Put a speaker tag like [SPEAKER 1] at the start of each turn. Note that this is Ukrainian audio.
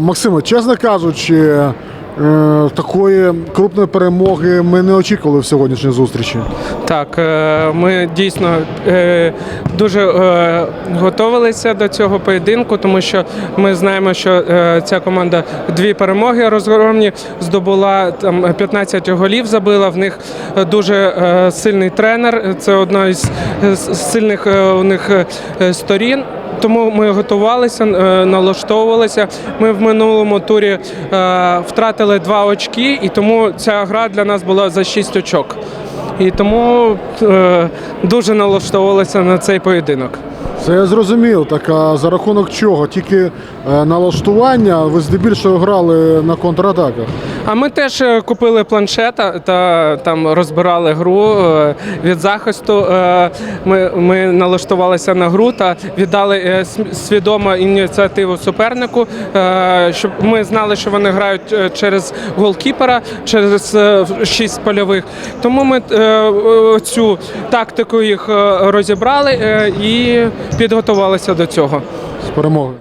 [SPEAKER 1] Максиме, чесно кажучи, е, такої крупної перемоги ми не очікували в сьогоднішній зустрічі.
[SPEAKER 2] Так, е, ми дійсно е, дуже е, готувалися до цього поєдинку, тому що ми знаємо, що е, ця команда дві перемоги розгромні здобула там 15 голів. Забила в них дуже е, сильний тренер. Це одна із е, сильних е, у них е, сторін. Тому ми готувалися, е, налаштовувалися. Ми в минулому турі е, втратили два очки, і тому ця гра для нас була за 6 очок. І тому е, дуже налаштовувалися на цей поєдинок.
[SPEAKER 1] Це я зрозумів. Так а за рахунок чого? Тільки налаштування, ви здебільшого грали на контратаках.
[SPEAKER 2] А ми теж е, купили планшета та там розбирали гру е, від захисту. Е, Ми, ми налаштувалися на гру та віддали свідомо ініціативу супернику, щоб ми знали, що вони грають через голкіпера, через шість польових. Тому ми цю тактику їх розібрали і підготувалися до цього.
[SPEAKER 1] З перемогою.